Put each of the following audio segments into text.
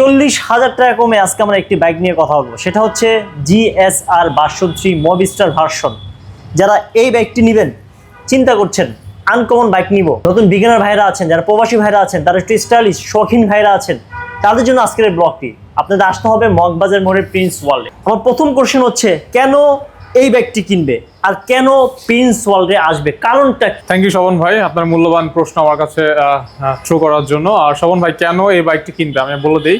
চল্লিশ হাজার টাকা কমে আজকে আমরা একটি বাইক নিয়ে কথা বলব। সেটা হচ্ছে জিএসআর বাষট্টি থ্রি মবিস্টার ভার্সন যারা এই বাইকটি নেবেন, চিন্তা করছেন আনকমন বাইক নিব। নতুন বিজ্ঞানের ভাইরা আছেন, যারা প্রবাসী ভাইরা আছেন, তারা একটু স্টাইলিশ শৌখিন ভাইরা আছেন, তাদের জন্য আজকের এই ব্লগটি আপনাদের আসতে হবে মগবাজার মোড়ের প্রিন্স ওয়ার্ল্ডে আমার প্রথম কোশ্চেন হচ্ছে, কেন এই বাইকটি কিনবে আর কেন প্রিন্স ওয়ার্ল্ডে আসবে? কারণটা থ্যাংক ইউ শবন ভাই। আপনার মূল্যবান প্রশ্ন আমার কাছে থ্রো করার জন্য। আর শবন ভাই, কেন এই বাইকটি কিনবে? আমি বলে দিই।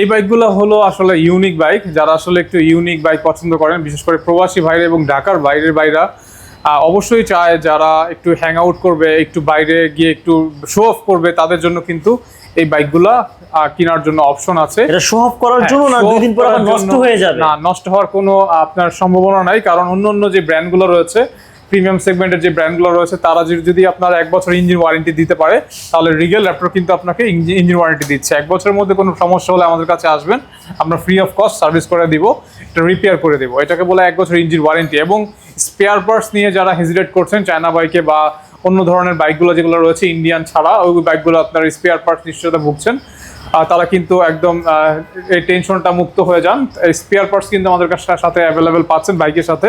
এই বাইকগুলো হলো আসলে ইউনিক বাইক যারা আসলে একটু ইউনিক বাইক পছন্দ করেন, বিশেষ করে প্রবাসী ভাইরা এবং ঢাকার বাইরের বাইরা অবশ্যই চায় যারা একটু হ্যাং আউট করবে একটু বাইরে গিয়ে একটু শো অফ করবে তাদের জন্য কিন্তু এই বাইকগুলা কেনার জন্য অপশন আছে। এটা শো অফ করার জন্য না হ্যাঁ, দুই দিন পর আবার নষ্ট হয়ে যাবে? না নষ্ট হওয়ার কোনো আপনার সম্ভাবনা নাই কারণ অন্য অন্য যে ব্র্যান্ডগুলো রয়েছে প্রিমিয়াম সেগমেন্টের যে ব্র্যান্ডগুলো রয়েছে তারা যদি- আপনার এক বছর ইঞ্জিন ওয়ারেন্টি দিতে পারে তাহলে রিগেল র্যাপটর কিন্তু আপনাকে ইঞ্জিন ওয়ারেন্টি দিচ্ছে। এক বছরের মধ্যে কোনো সমস্যা হলে আমাদের কাছে আসবেন আমরা ফ্রি অফ কস্ট সার্ভিস করে দিব এটা রিপেয়ার করে দিব। এটাকে বলে এক বছর ইঞ্জিন ওয়ারেন্টি এবং স্পেয়ার পার্টস নিয়ে যারা হেজিটেট করছেন চায়না বাইকে বা অন্য ধরনের বাইকগুলো যেগুলো রয়েছে ইন্ডিয়ান ছাড়া ওই বাইকগুলো আপনার স্পেয়ার পার্টস নিশ্চয়তা ভুগছেন। তারা কিন্তু একদম এই টেনশনটা মুক্ত হয়ে যান। স্পেয়ার পার্টস কিন্তু আমাদের কাছে সাথে অ্যাভেলেবেল পাচ্ছেন বাইকের সাথে।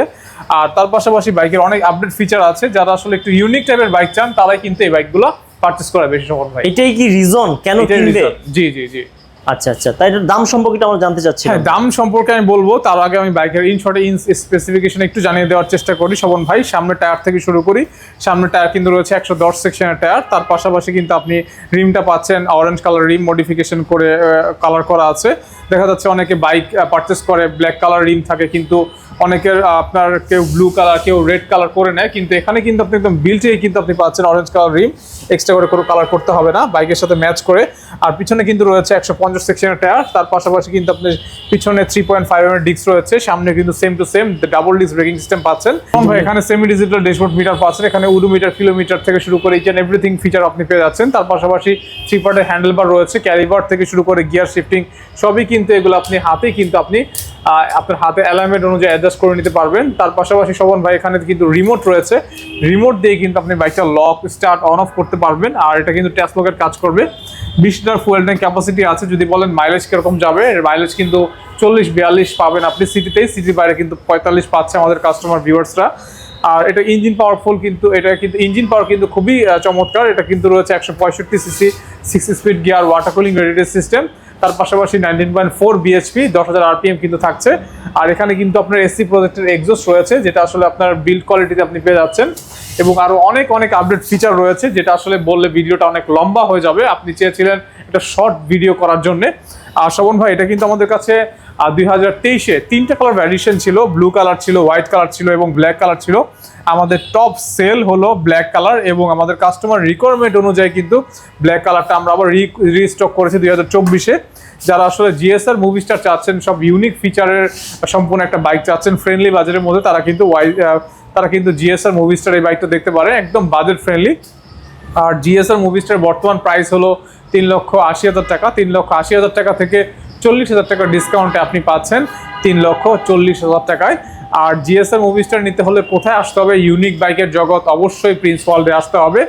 আর তার পাশাপাশি বাইকের অনেক আপডেট ফিচার আছে। যারা আসলে একটু ইউনিক টাইপের বাইক চান তারাই কিন্তু এই বাইকগুলো পারচেস করা বেশি সফল ভাই এটাই কি রিজন কেন কিনবে? জি জি জি। আচ্ছা আচ্ছা। তাই এটার দাম সম্পর্কে আমরা জানতে চাচ্ছি হ্যাঁ দাম সম্পর্কে আমি বলব। তার আগে আমি বাইকের ইন শর্টে ইন স্পেসিফিকেশন একটু জানিয়ে দেওয়ার চেষ্টা করি। শবন ভাই সামনের টায়ার থেকে শুরু করি। সামনের টায়ার কিন্তু রয়েছে একশো দশ সেকশনের টায়ার। তার পাশাপাশি কিন্তু আপনি রিমটা পাচ্ছেন। অরেঞ্জ কালার রিম মডিফিকেশন করে কালার করা আছে। দেখা যাচ্ছে অনেকে বাইক পারচেস করে ব্ল্যাক কালার রিম থাকে। কিন্তু অনেকের আপনার কেউ ব্লু কালার কেউ রেড কালার করে নেয়, কিন্তু এখানে কিন্তু আপনি একদম বিল্টেই কিন্তু আপনি পাচ্ছেন অরেঞ্জ কালার রিম এক্সট্রা করে কোনো কালার করতে হবে না বাইকের সাথে ম্যাচ করে। আর পিছনে কিন্তু রয়েছে একশো পঞ্চাশ সেকশনের টায়ার তার পাশাপাশি কিন্তু আপনি পিছনে থ্রি পয়েন্ট ফাইভ এর ডিস্ক রয়েছে, সামনে কিন্তু same to same double disc braking system পাচ্ছেন। এখানে সেমি ডিজিটাল ড্যাশবোর্ড মিটার পাচ্ছেন, এখানে উডোমিটার কিলোমিটার থেকে শুরু করে ইচ অ্যান্ড এভরিথিং ফিচার আপনি পেয়ে যাচ্ছেন। তার পাশাপাশি থ্রি পার্টের হ্যান্ডেলবার রয়েছে ক্যারিবার থেকে শুরু করে গিয়ার শিফটিং সবই কিন্তু এগুলো আপনি হাতেই কিন্তু আপনি আপনার হাতে অ্যালার্মেট অনুযায়ী অ্যাডজাস্ট করে নিতে পারবেন। তার পাশাপাশি শোভন ভাই, এখানে কিন্তু রিমোট রয়েছে। রিমোট দিয়ে কিন্তু আপনি বাইকটা লক স্টার্ট অন অফ করতে পারবেন। আর এটা কিন্তু ট্যাস লকের কাজ করবে। বিশ লিটার ফুয়েল ট্যাঙ্ক ক্যাপাসিটি আছে। যদি বলেন মাইলেজ কীরকম যাবে মাইলেজ কিন্তু চল্লিশ, বিয়াল্লিশ পাবেন আপনি সিটিতেই সিটির বাইরে কিন্তু পঁয়তাল্লিশ পাচ্ছে আমাদের কাস্টমার ভিউয়ার্সরা আর এটা ইঞ্জিন পাওয়ারফুল কিন্তু, এটা কিন্তু ইঞ্জিন পাওয়ার কিন্তু খুবই চমৎকার। এটা কিন্তু রয়েছে একশো পঁয়ষট্টি CC six speed gear water cooling radiate system তার পাশাপাশি নাইনটিন পয়েন্ট ফোর বিএচপি দশ হাজার আরপিএম কিন্তু থাকছে। আর এখানে কিন্তু আপনার এসি প্রজেক্টের এক্সোস রয়েছে, যেটা আসলে আপনার বিল্ড কোয়ালিটিতে আপনি পেয়ে যাচ্ছেন। এবং আরও অনেক অনেক আপডেট ফিচার রয়েছে, যেটা আসলে বললে ভিডিওটা অনেক লম্বা হয়ে যাবে। আপনি চেয়েছিলেন একটা শর্ট ভিডিও করার জন্য। আর শোভন ভাই, এটা কিন্তু আমাদের কাছে দুই হাজার তেইশে তিনটা কালার ভ্যারিয়েশন ছিল ব্লু কালার ছিল হোয়াইট কালার ছিল এবং ব্ল্যাক কালার ছিল। আমাদের টপ সেল হলো ব্ল্যাক কালার এবং আমাদের কাস্টমার রিকোয়ারমেন্ট অনুযায়ী কিন্তু ব্ল্যাক কালারটা আমরা আবার রিস্টক করেছি দুই হাজার চব্বিশে। যারা আসলে জিএসআর মুভি স্টার চাচ্ছেন, সব ইউনিক ফিচারের সম্পূর্ণ একটা বাইক চাচ্ছেন ফ্রেন্ডলি বাজারের মধ্যে, তারা কিন্তু ওয়াই তারা কিন্তু জিএসআর মুভি স্টার এই বাইকটা দেখতে পারে, একদম বাজেট ফ্রেন্ডলি আর জিএসআর মুভিসটার বর্তমান প্রাইস হলো তিন লক্ষ আশি হাজার টাকা। তিন লক্ষ আশি হাজার টাকা থেকে চল্লিশ হাজার টাকা ডিসকাউন্টে আপনি পাচ্ছেন তিন লক্ষ চল্লিশ হাজার টাকায়। আর জিএসআর মুভিসটার নিতে হলে কোথায় আসতে হবে? ইউনিক বাইকের জগৎ অবশ্যই প্রিন্স ওয়ার্ল্ডে আসতে হবে।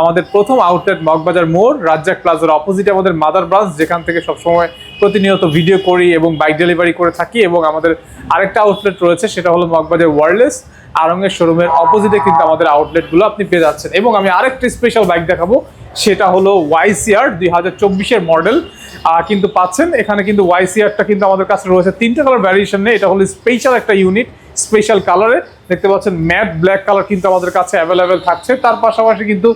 আমাদের প্রথম আউটলেট মগবাজার মোড়, রাজ্জাক প্লাজার অপোজিটে আমাদের মাদার ব্রাঞ্চ যেখান থেকে সবসময় প্রতিনিয়ত ভিডিও করি এবং বাইক ডেলিভারি করে থাকি এবং আমাদের আরেকটা আউটলেট রয়েছে, সেটা হলো মগবাজার ওয়ার্ল্ডলেস আরঙের শোরুমের অপোজিটে কিন্তু আমাদের আউটলেটগুলো আপনি পেয়ে যাচ্ছেন। এবং আমি আরেকটা স্পেশাল বাইক দেখাবো, সেটা হলো ওয়াইসিআর দুই হাজার চব্বিশের মডেল কিন্তু পাচ্ছেন, এখানে কিন্তু ওয়াইসিআরটা কিন্তু আমাদের কাছে রয়েছে। তিনটা কালার ভ্যারিয়েশন নেই, এটা হলো স্পেশাল একটা ইউনিট স্পেশাল কালারে দেখতে পাচ্ছেন ম্যাট ব্ল্যাক কালার কিন্তু আমাদের কাছে অ্যাভেলেবেল থাকছে। তার পাশাপাশি কিন্তু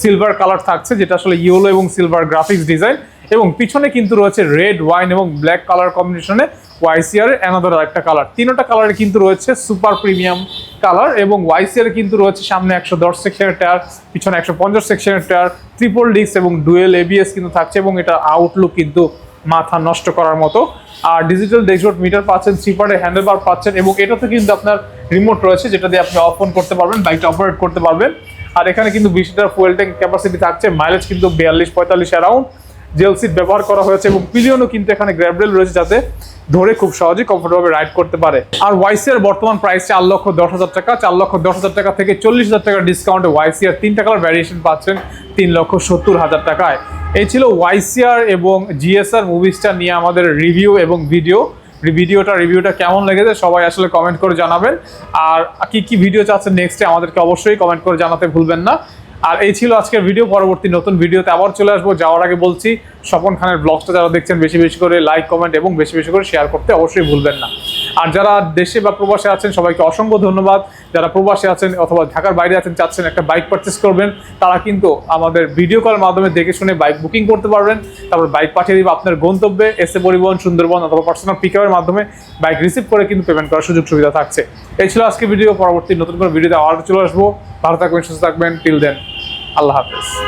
সিলভার কালার থাকছে, যেটা আসলে ইয়েলো এবং সিলভার গ্রাফিক্স ডিজাইন এবং পিছনে কিন্তু রয়েছে রেড ওয়াইন এবং ব্ল্যাক কালার কম্বিনেশনে ওয়াইসিআর অ্যানাদার একটা কালার তিনটা কালারে কিন্তু রয়েছে সুপার প্রিমিয়াম কালার এবং ওয়াইসিআর কিন্তু রয়েছে সামনে একশো দশ সেকশনের টায়ার, পিছনে একশো পঞ্চাশ সেকশনের টায়ার ট্রিপল ডিস্ক এবং ডুয়েল এবিএস কিন্তু থাকছে এবং এটা আউটলুক কিন্তু মাথা নষ্ট করার মতো। আর ডিজিটাল ড্যাশবোর্ড মিটার পাচ্ছেন সিপারে হ্যান্ডেলবার পাচ্ছেন এবং এটাতে কিন্তু আপনার রিমোট রয়েছে যেটা দিয়ে আপনি অফ অন করতে পারবেন বাইকটা অপারেট করতে পারবেন। আর এখানে কিন্তু বিশ লিটার ফুয়েল ট্যাঙ্ক ক্যাপাসিটি থাকছে মাইলেজ কিন্তু বিয়াল্লিশ পঁয়তাল্লিশ অ্যারাউন্ড জেল সিট ব্যবহার করা হয়েছে এবং পিলিয়নও কিন্তু এখানে গ্র্যাবরেল রয়েছে যাতে ধরে খুব সহজে কমফোর্টেবল রাইড করতে পারে। আর ওয়াইসিআর বর্তমান প্রাইস চার লক্ষ দশ হাজার টাকা, চার লক্ষ দশ হাজার টাকা থেকে চল্লিশ হাজার টাকা ডিসকাউন্টে ওয়াইসিআর তিন টাকার ভ্যারিয়েশন পাচ্ছেন তিন লক্ষ সত্তর হাজার টাকায়। এই ছিল ওয়াইসিআর এবং জিএসআর মুভিসটা নিয়ে আমাদের রিভিউ এবং ভিডিও ভিডিওটা রিভিউটা কেমন লেগেছে সবাই আসলে কমেন্ট করে জানাবেন। আর কি কি ভিডিও চাচ্ছেন নেক্সটে আমাদেরকে অবশ্যই কমেন্ট করে জানাতে ভুলবেন না। আর এই ছিল আজকের ভিডিও পরবর্তী নতুন ভিডিওতে আবার চলে আসব। যাওয়ার আগে বলছি স্বপন খানের ব্লগটা যারা দেখছেন, বেশি বেশি করে লাইক কমেন্ট এবং বেশি বেশি করে শেয়ার করতে অবশ্যই ভুলবেন না। আর যারা দেশে বা প্রবাসে আছেন, সবাইকে অসংখ্য ধন্যবাদ। যারা প্রবাসে আছেন অথবা ঢাকার বাইরে আছেন, চাচ্ছেন একটা বাইক পারচেস করবেন, তারা কিন্তু আমাদের ভিডিও কলের মাধ্যমে দেখে শুনে বাইক বুকিং করতে পারবেন। তারপর বাইক পাঠিয়ে দিব আপনার গন্তব্যে এসে পরিবহন, সুন্দরবন অথবা পার্সোনাল পিকআপের মাধ্যমে বাইক রিসিভ করে কিন্তু পেমেন্ট করার সুযোগ সুবিধা থাকছে। এই ছিল আজকে ভিডিও পরবর্তী নতুন কোনো ভিডিওতে আবার চলে আসব। ভালো থাকবেন, সুস্থ থাকবেন। টিল দেন আল্লাহ হাফেজ।